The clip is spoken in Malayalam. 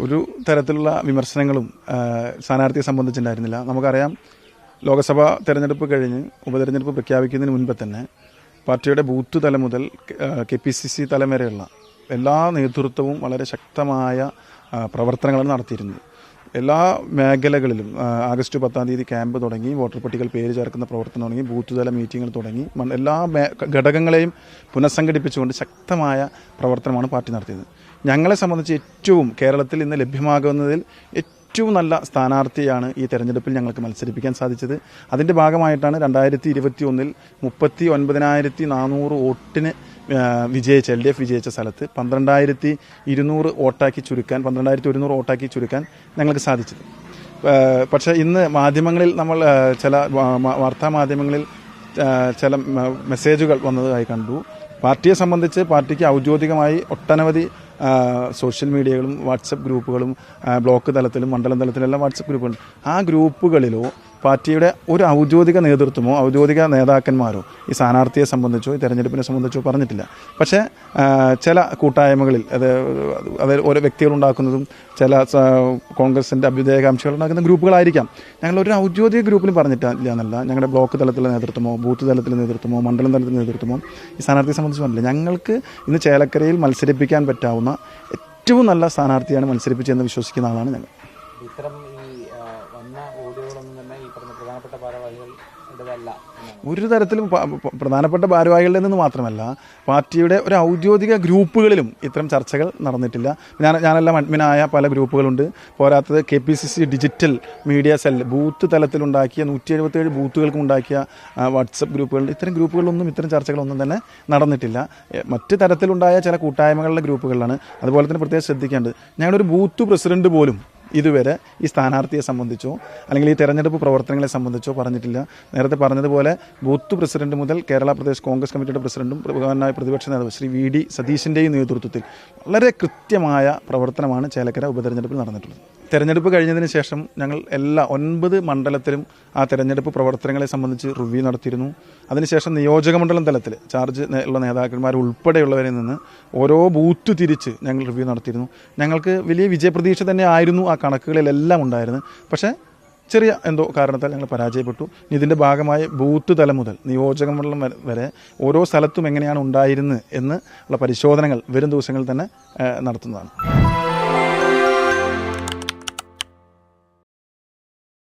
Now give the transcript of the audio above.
ഒരു തരത്തിലുള്ള വിമർശനങ്ങളും സ്ഥാനാർത്ഥിയെ സംബന്ധിച്ചിട്ടുണ്ടായിരുന്നില്ല നമുക്കറിയാം ലോക്സഭാ തെരഞ്ഞെടുപ്പ് കഴിഞ്ഞ് ഉപതെരഞ്ഞെടുപ്പ് പ്രഖ്യാപിക്കുന്നതിന് മുൻപ് തന്നെ പാർട്ടിയുടെ ബൂത്ത് തലം മുതൽ കെ പി സി സി തലം വരെയുള്ള എല്ലാ നേതൃത്വവും വളരെ ശക്തമായ പ്രവർത്തനങ്ങളാണ് നടത്തിയിരുന്നത് എല്ലാ മേഖലകളിലും ആഗസ്റ്റ് പത്താം തീയതി ക്യാമ്പ് തുടങ്ങി വോട്ടർ പട്ടികയിൽ പേര് ചേർക്കുന്ന പ്രവർത്തനം തുടങ്ങി ബൂത്ത് തല മീറ്റിങ്ങുകൾ തുടങ്ങി എല്ലാ ഘടകങ്ങളെയും പുനഃസംഘടിപ്പിച്ചുകൊണ്ട് ശക്തമായ പ്രവർത്തനമാണ് പാർട്ടി നടത്തിയത്. ഞങ്ങളെ സംബന്ധിച്ച് ഏറ്റവും കേരളത്തിൽ ഇന്ന് ലഭ്യമാകുന്നതിൽ ഏറ്റവും നല്ല സ്ഥാനാർത്ഥിയാണ് ഈ തെരഞ്ഞെടുപ്പിൽ ഞങ്ങൾക്ക് മത്സരിപ്പിക്കാൻ സാധിച്ചത്. അതിന്റെ ഭാഗമായിട്ടാണ് രണ്ടായിരത്തി ഇരുപത്തി ഒന്നിൽ മുപ്പത്തി ഒൻപതിനായിരത്തി നാനൂറ് വോട്ടിന് വിജയിച്ച എൽ ഡി എഫ് വിജയിച്ച സ്ഥലത്ത് പന്ത്രണ്ടായിരത്തി ഇരുന്നൂറ് വോട്ടാക്കി ചുരുക്കാൻ പന്ത്രണ്ടായിരത്തി ഒരുന്നൂറ് വോട്ടാക്കി ചുരുക്കാൻ ഞങ്ങൾക്ക് സാധിച്ചത്. പക്ഷേ ഇന്ന് മാധ്യമങ്ങളിൽ നമ്മൾ ചില വാർത്താ മാധ്യമങ്ങളിൽ ചില മെസ്സേജുകൾ വന്നതായി കണ്ടു. പാർട്ടിയെ സംബന്ധിച്ച് പാർട്ടിക്ക് ഔദ്യോഗികമായി ഒട്ടനവധി സോഷ്യൽ മീഡിയകളും വാട്സപ്പ് ഗ്രൂപ്പുകളും ബ്ലോക്ക് തലത്തിലും മണ്ഡലം തലത്തിലെല്ലാം വാട്സപ്പ് ഗ്രൂപ്പുകളുണ്ട് ആ ഗ്രൂപ്പുകളിലോ പാർട്ടിയുടെ ഒരു ഔദ്യോഗിക നേതൃത്വമോ ഔദ്യോഗിക നേതാക്കന്മാരോ ഈ സ്ഥാനാർത്ഥിയെ സംബന്ധിച്ചോ ഈ തെരഞ്ഞെടുപ്പിനെ സംബന്ധിച്ചോ പറഞ്ഞിട്ടില്ല. പക്ഷേ ചില കൂട്ടായ്മകളിൽ അത് അത് ഓരോ വ്യക്തികൾ ഉണ്ടാക്കുന്നതും ചില കോൺഗ്രസിന്റെ അഭ്യുദയകാംക്ഷികൾ ഉണ്ടാക്കുന്ന ഗ്രൂപ്പുകളായിരിക്കാം. ഞങ്ങൾ ഒരു ഔദ്യോഗിക ഗ്രൂപ്പിലും പറഞ്ഞിട്ടില്ല എന്നല്ല. ഞങ്ങളുടെ ബ്ലോക്ക് തലത്തിലെ നേതൃത്വമോ ബൂത്ത് തലത്തിലെ നേതൃത്വമോ മണ്ഡലം തലത്തിലെ നേതൃത്വമോ ഈ സ്ഥാനാർത്ഥിയെ സംബന്ധിച്ച് പറഞ്ഞില്ല ഞങ്ങൾക്ക് ഇന്ന് ചേലക്കരയിൽ മത്സരിപ്പിക്കാൻ പറ്റാവുന്ന ഏറ്റവും നല്ല സ്ഥാനാർത്ഥിയാണ് മത്സരിപ്പിച്ചതെന്ന് വിശ്വസിക്കുന്ന ആളാണ് ഞങ്ങൾ. ഇത്തരം ഈ ആ, വന്ന ഓഡിയോകളൊന്നും തന്നെ ഈ പറഞ്ഞ പ്രധാനപ്പെട്ട ഒരു തരത്തിലും പ്രധാനപ്പെട്ട ഭാരവാഹികളുടെ നിന്ന് മാത്രമല്ല പാർട്ടിയുടെ ഒരു ഔദ്യോഗിക ഗ്രൂപ്പുകളിലും ഇത്തരം ചർച്ചകൾ നടന്നിട്ടില്ല. ഞാൻ ഞാനെല്ലാം അഡ്മിനായ പല ഗ്രൂപ്പുകളുണ്ട്. പോരാത്തത് K P C C digital media cell booth തലത്തിലുണ്ടാക്കിയ നൂറ്റി എഴുപത്തേഴ് ബൂത്തുകൾക്കും ഉണ്ടാക്കിയ വാട്സപ്പ് ഗ്രൂപ്പുകളുണ്ട് ഇത്തരം ഗ്രൂപ്പുകളിലൊന്നും ഇത്തരം ചർച്ചകളൊന്നും തന്നെ നടന്നിട്ടില്ല. മറ്റ് തരത്തിലുണ്ടായ ചില കൂട്ടായ്മകളുടെ ഗ്രൂപ്പുകളിലാണ്. അതുപോലെ തന്നെ പ്രത്യേകം ശ്രദ്ധിക്കേണ്ടത് ഞങ്ങളുടെ ഒരു ബൂത്ത് പ്രസിഡന്റ് പോലും ഇതുവരെ ഈ സ്ഥാനാർത്ഥിയെ സംബന്ധിച്ചോ അല്ലെങ്കിൽ ഈ തെരഞ്ഞെടുപ്പ് പ്രവർത്തനങ്ങളെ സംബന്ധിച്ചോ പറഞ്ഞിട്ടില്ല. നേരത്തെ പറഞ്ഞതുപോലെ ബൂത്ത് പ്രസിഡന്റ് മുതൽ കേരള പ്രദേശ് കോൺഗ്രസ് കമ്മിറ്റിയുടെ പ്രസിഡന്റും പ്രധാനമായ പ്രതിപക്ഷ നേതാവ് ശ്രീ വി ഡി സതീശിന്റെയും നേതൃത്വത്തിൽ വളരെ കൃത്യമായ പ്രവർത്തനമാണ് ചേലക്കര ഉപതെരഞ്ഞെടുപ്പിൽ നടന്നിട്ടുള്ളത്. തെരഞ്ഞെടുപ്പ് കഴിഞ്ഞതിന് ശേഷം ഞങ്ങൾ എല്ലാ ഒൻപത് മണ്ഡലത്തിലും ആ തെരഞ്ഞെടുപ്പ് പ്രവർത്തനങ്ങളെ സംബന്ധിച്ച് റിവ്യൂ നടത്തിയിരുന്നു. അതിനുശേഷം നിയോജക മണ്ഡലം തലത്തിൽ ചാർജ് ഉള്ള നേതാക്കന്മാർ ഉൾപ്പെടെയുള്ളവരിൽ നിന്ന് ഓരോ ബൂത്ത് തിരിച്ച് ഞങ്ങൾ റിവ്യൂ നടത്തിയിരുന്നു. ഞങ്ങൾക്ക് വലിയ വിജയപ്രതീക്ഷ തന്നെ ആയിരുന്നു ആ കണക്കുകളിലെല്ലാം ഉണ്ടായിരുന്നു പക്ഷേ ചെറിയ എന്തോ കാരണത്താൽ ഞങ്ങൾ പരാജയപ്പെട്ടു. ഇതിന്റെ ഭാഗമായി ബൂത്ത് തലം മുതൽ നിയോജക മണ്ഡലം വരെ ഓരോ സ്ഥലത്തും എങ്ങനെയാണ് ഉണ്ടായിരുന്നത് എന്ന് ഉള്ള പരിശോധനകൾ വരും ദിവസങ്ങളിൽ തന്നെ നടത്തുന്നതാണ്.